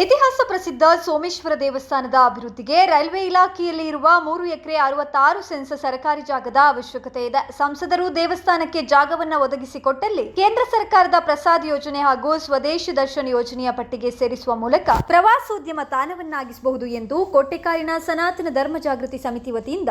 ಇತಿಹಾಸ ಪ್ರಸಿದ್ಧ ಸೋಮೇಶ್ವರ ದೇವಸ್ಥಾನದ ಅಭಿವೃದ್ಧಿಗೆ ರೈಲ್ವೆ ಇಲಾಖೆಯಲ್ಲಿ ಇರುವ ಮೂರು ಎಕರೆ ಅರವತ್ತಾರು ಸೆನ್ಸ್ ಸರ್ಕಾರಿ ಜಾಗದ ಅವಶ್ಯಕತೆ ಇದೆ. ಸಂಸದರು ದೇವಸ್ಥಾನಕ್ಕೆ ಜಾಗವನ್ನು ಒದಗಿಸಿಕೊಟ್ಟಲ್ಲಿ ಕೇಂದ್ರ ಸರ್ಕಾರದ ಪ್ರಸಾದ್ ಯೋಜನೆ ಹಾಗೂ ಸ್ವದೇಶಿ ದರ್ಶನ್ ಯೋಜನೆಯ ಪಟ್ಟಿಗೆ ಸೇರಿಸುವ ಮೂಲಕ ಪ್ರವಾಸೋದ್ಯಮ ತಾಣವನ್ನಾಗಿಸಬಹುದು ಎಂದು ಕೋಟೆಕಾರಿನ ಸನಾತನ ಧರ್ಮ ಜಾಗೃತಿ ಸಮಿತಿ ವತಿಯಿಂದ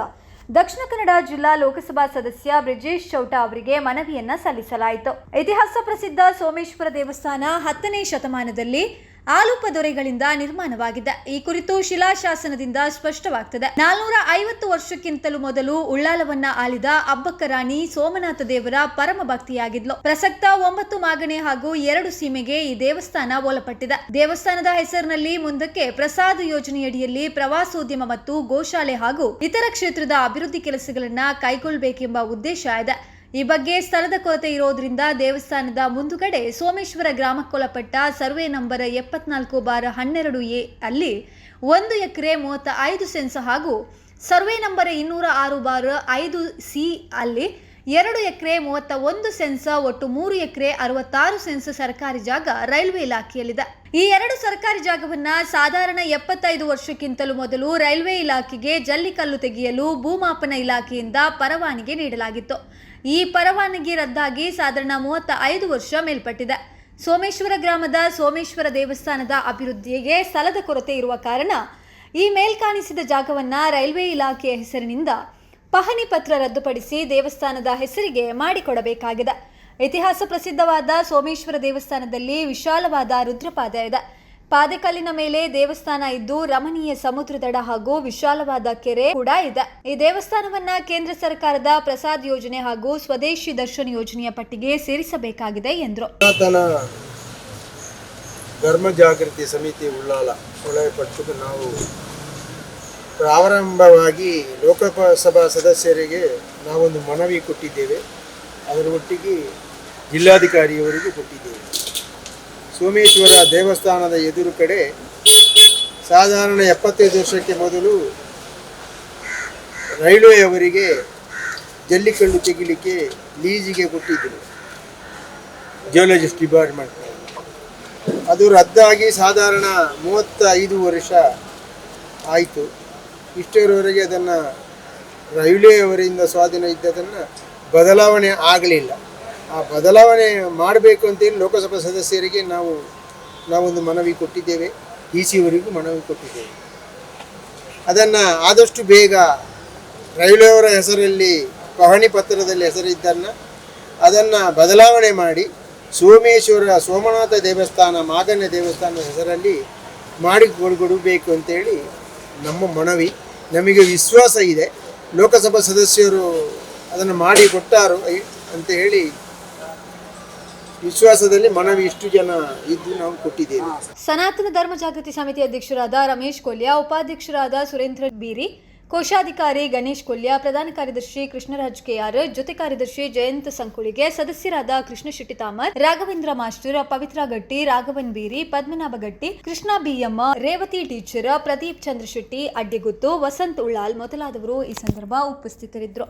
ದಕ್ಷಿಣ ಕನ್ನಡ ಜಿಲ್ಲಾ ಲೋಕಸಭಾ ಸದಸ್ಯ ಬ್ರಿಜೇಶ್ ಚೌಟ ಅವರಿಗೆ ಮನವಿಯನ್ನ ಸಲ್ಲಿಸಲಾಯಿತು. ಇತಿಹಾಸ ಪ್ರಸಿದ್ಧ ಸೋಮೇಶ್ವರ ದೇವಸ್ಥಾನ ಹತ್ತನೇ ಶತಮಾನದಲ್ಲಿ ಆಲೂಪ ದೊರೆಗಳಿಂದ ನಿರ್ಮಾಣವಾಗಿದೆ. ಈ ಕುರಿತು ಶಿಲಾಶಾಸನದಿಂದ ಸ್ಪಷ್ಟವಾಗ್ತದೆ. ನಾಲ್ನೂರ ಐವತ್ತು ವರ್ಷಕ್ಕಿಂತಲೂ ಮೊದಲು ಉಳ್ಳಾಲವನ್ನ ಆಳಿದ ಅಬ್ಬಕ್ಕ ರಾಣಿ ಸೋಮನಾಥ ದೇವರ ಪರಮ ಭಕ್ತಿಯಾಗಿದ್ಲು. ಪ್ರಸಕ್ತ ಒಂಬತ್ತು ಮಾಗಣೆ ಹಾಗೂ ಎರಡು ಸೀಮೆಗೆ ಈ ದೇವಸ್ಥಾನ ಒಳಪಟ್ಟಿದೆ ದೇವಸ್ಥಾನದ ಹೆಸರಿನಲ್ಲಿ ಮುಂದಕ್ಕೆ ಪ್ರಸಾದ ಯೋಜನೆಯಡಿಯಲ್ಲಿ ಪ್ರವಾಸೋದ್ಯಮ ಮತ್ತು ಗೋಶಾಲೆ ಹಾಗೂ ಇತರ ಕ್ಷೇತ್ರದ ಅಭಿವೃದ್ಧಿ ಕೆಲಸಗಳನ್ನ ಕೈಗೊಳ್ಳಬೇಕೆಂಬ ಉದ್ದೇಶ ಇದೆ. ಈ ಬಗ್ಗೆ ಸ್ಥಳದ ಕೊರತೆ ಇರೋದ್ರಿಂದ ದೇವಸ್ಥಾನದ ಮುಂದುಗಡೆ ಸೋಮೇಶ್ವರ ಗ್ರಾಮಕ್ಕೊಳಪಟ್ಟ ಸರ್ವೆ ನಂಬರ್ ಎಪ್ಪತ್ನಾಲ್ಕು ಬಾರ ಹನ್ನೆರಡು ಎ ಅಲ್ಲಿ ಒಂದು ಎಕರೆ ಮೂವತ್ತ ಐದು ಸೆನ್ಸ್ ಹಾಗೂ ಸರ್ವೆ ನಂಬರ್ ಇನ್ನೂರ ಆರು ಬಾರ್ ಐದು ಸಿ ಅಲ್ಲಿ ಎರಡು ಎಕರೆ ಮೂವತ್ತ ಒಂದು ಸೆನ್ಸ್ ಒಟ್ಟು ಮೂರು ಎಕರೆ ಅರವತ್ತಾರು ಸೆನ್ಸ್ ಸರ್ಕಾರಿ ಜಾಗ ರೈಲ್ವೆ ಇಲಾಖೆಯಲ್ಲಿದೆ. ಈ ಎರಡು ಸರ್ಕಾರಿ ಜಾಗವನ್ನ ಸಾಧಾರಣ ಎಪ್ಪತ್ತೈದು ವರ್ಷಕ್ಕಿಂತಲೂ ಮೊದಲು ರೈಲ್ವೆ ಇಲಾಖೆಗೆ ಜಲ್ಲಿಕಲ್ಲು ತೆಗೆಯಲು ಭೂಮಾಪನ ಇಲಾಖೆಯಿಂದ ಪರವಾನಿಗೆ ನೀಡಲಾಗಿತ್ತು. ಈ ಪರವಾನಗಿ ರದ್ದಾಗಿ ಸಾಧಾರಣ ಮೂವತ್ತ ಐದು ವರ್ಷ ಮೇಲ್ಪಟ್ಟಿದೆ. ಸೋಮೇಶ್ವರ ಗ್ರಾಮದ ಸೋಮೇಶ್ವರ ದೇವಸ್ಥಾನದ ಅಭಿವೃದ್ಧಿಗೆ ಸ್ಥಳದ ಕೊರತೆ ಇರುವ ಕಾರಣ ಈ ಮೇಲ್ಕಾಣಿಸಿದ ಜಾಗವನ್ನ ರೈಲ್ವೆ ಇಲಾಖೆಯ ಹೆಸರಿನಿಂದ ಪಹಣಿ ಪತ್ರ ರದ್ದುಪಡಿಸಿ ದೇವಸ್ಥಾನದ ಹೆಸರಿಗೆ ಮಾಡಿಕೊಡಬೇಕಾಗಿದೆ. ಇತಿಹಾಸ ಪ್ರಸಿದ್ಧವಾದ ಸೋಮೇಶ್ವರ ದೇವಸ್ಥಾನದಲ್ಲಿ ವಿಶಾಲವಾದ ರುದ್ರಪಾದ ಇದೆ. ಪಾದಕಲ್ಲಿನ ಮೇಲೆ ದೇವಸ್ಥಾನ ಇದ್ದು ರಮಣೀಯ ಸಮುದ್ರ ದಡ ಹಾಗೂ ವಿಶಾಲವಾದ ಕೆರೆ ಕೂಡ ಇದೆ. ಈ ದೇವಸ್ಥಾನವನ್ನ ಕೇಂದ್ರ ಸರ್ಕಾರದ ಪ್ರಸಾದ್ ಯೋಜನೆ ಹಾಗೂ ಸ್ವದೇಶಿ ದರ್ಶನ್ ಯೋಜನೆಯ ಪಟ್ಟಿಗೆ ಸೇರಿಸಬೇಕಾಗಿದೆ ಎಂದರು. ಧರ್ಮ ಜಾಗೃತಿ ಸಮಿತಿ ಉಳ್ಳಾಲ ಪಕ್ಷಕ್ಕೆ ನಾವು ಪ್ರಾರಂಭವಾಗಿ ಲೋಕಸಭಾ ಸದಸ್ಯರಿಗೆ ನಾವೊಂದು ಮನವಿ ಕೊಟ್ಟಿದ್ದೇವೆ. ಅದರ ಒಟ್ಟಿಗೆ ಜಿಲ್ಲಾಧಿಕಾರಿಯವರಿಗೂ ಕೊಟ್ಟಿದ್ದೇವೆ. ಸೋಮೇಶ್ವರ ದೇವಸ್ಥಾನದ ಎದುರು ಕಡೆ ಸಾಧಾರಣ ಎಪ್ಪತ್ತೈದು ವರ್ಷಕ್ಕೆ ಮೊದಲು ರೈಲ್ವೆಯವರಿಗೆ ಜಲ್ಲಿಕಲ್ಲು ತೆಗಿಲಿಕ್ಕೆ ಲೀಜಿಗೆ ಕೊಟ್ಟಿದ್ದರು ಜಿಯೋಲಜಿಸ್ಟ್ ಡಿಪಾರ್ಟ್ಮೆಂಟ್ ಅದು ರದ್ದಾಗಿ ಸಾಧಾರಣ ಮೂವತ್ತೈದು ವರ್ಷ ಆಯಿತು. ಇಷ್ಟರವರೆಗೆ ಅದನ್ನು ರೈಲ್ವೆಯವರಿಂದ ಸ್ವಾಧೀನ ಇದ್ದದನ್ನು ಬದಲಾವಣೆ ಆಗಲಿಲ್ಲ. ಆ ಬದಲಾವಣೆ ಮಾಡಬೇಕು ಅಂತೇಳಿ ಲೋಕಸಭಾ ಸದಸ್ಯರಿಗೆ ನಾವು, ನಾವೊಂದು ಮನವಿ ಕೊಟ್ಟಿದ್ದೇವೆ. ಡಿ ಸಿ ಅವರಿಗೂ ಮನವಿ ಕೊಟ್ಟಿದ್ದೇವೆ. ಅದನ್ನು ಆದಷ್ಟು ಬೇಗ ರೈಲ್ವೆಯವರ ಹೆಸರಲ್ಲಿ, ಪಹಣಿ ಪತ್ರದಲ್ಲಿ ಹೆಸರಿದ್ದನ್ನು ಅದನ್ನು ಬದಲಾವಣೆ ಮಾಡಿ ಸೋಮೇಶ್ವರ, ಸೋಮನಾಥ ದೇವಸ್ಥಾನ ಮಾಗನ್ಯ ದೇವಸ್ಥಾನದ ಹೆಸರಲ್ಲಿ ಮಾಡಿ ಕೊಡಬೇಕು ಅಂತೇಳಿ ನಮ್ಮ ಮನವಿ. ನಮಗೆ ವಿಶ್ವಾಸ ಇದೆ. ಲೋಕಸಭಾ ಸದಸ್ಯರು ಅದನ್ನು ಮಾಡಿ ಕೊಟ್ಟಾರು ಅಂತ ಹೇಳಿ ವಿಶ್ವಾಸದಲ್ಲಿ ಮನವಿ ಇಷ್ಟು ಜನ ಇದ್ದು ನಾವು ಕೊಟ್ಟಿದ್ದೇವೆ. ಸನಾತನ ಧರ್ಮ ಜಾಗೃತಿ ಸಮಿತಿ ಅಧ್ಯಕ್ಷರಾದ ರಮೇಶ್ ಕೊಲ್ಯ ಉಪಾಧ್ಯಕ್ಷರಾದ ಸುರೇಂದ್ರ ಬೀರಿ, ಕೋಶಾಧಿಕಾರಿ ಗಣೇಶ್ ಕೊಲ್ಯ ಪ್ರಧಾನ ಕಾರ್ಯದರ್ಶಿ ಕೃಷ್ಣರಾಜ್ ಕೆಆರ್, ಜೊತೆ ಕಾರ್ಯದರ್ಶಿ ಜಯಂತ್ ಸಂಕುಳಿಗೆ ಸದಸ್ಯರಾದ Krishna Shetty Tamar, Raghavendra master, Pavitra Gatti, Raghavan Beeri, Padmanabha Gatti, Krishna BM Revathi teacher, Pradeep Chandrashetty Addigutthu, Vasanth Ullal ಮೊದಲಾದವರು ಈ ಸಂದರ್ಭ ಉಪಸ್ಥಿತರಿದ್ದರು.